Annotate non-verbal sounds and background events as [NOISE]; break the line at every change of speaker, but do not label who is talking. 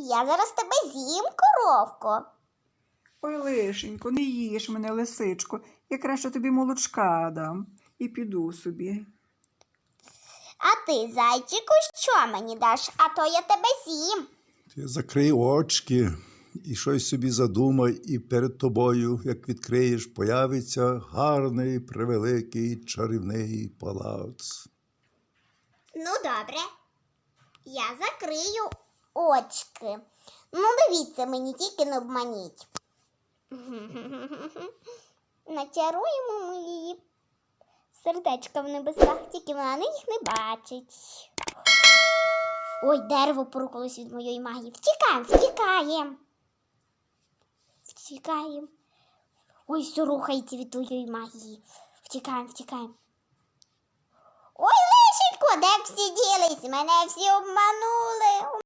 Я зараз тебе з'їм, коровко.
Ой, лишенько, не їж мене, лисичко. Я краще тобі молочка дам і піду собі.
А ти, зайчику, що мені даш? А то я тебе з'їм.
Ти закрий очки і щось собі задумай, і перед тобою, як відкриєш, появиться гарний, превеликий чарівний палац.
Ну, добре. Я закрию очки. Ну, дивіться, мені тільки не обманіть. [LAUGHS] Начаруємо ми її сердечка в небесах, тільки вона їх не бачить. Ой, дерево порухалось від моєї магії. Втікаємо, втікаємо. Втікаємо. Ой, все рухається від твоєї магії. Втікаємо, втікаємо. Ой, лишенько, де всі ділись? Мене всі обманули.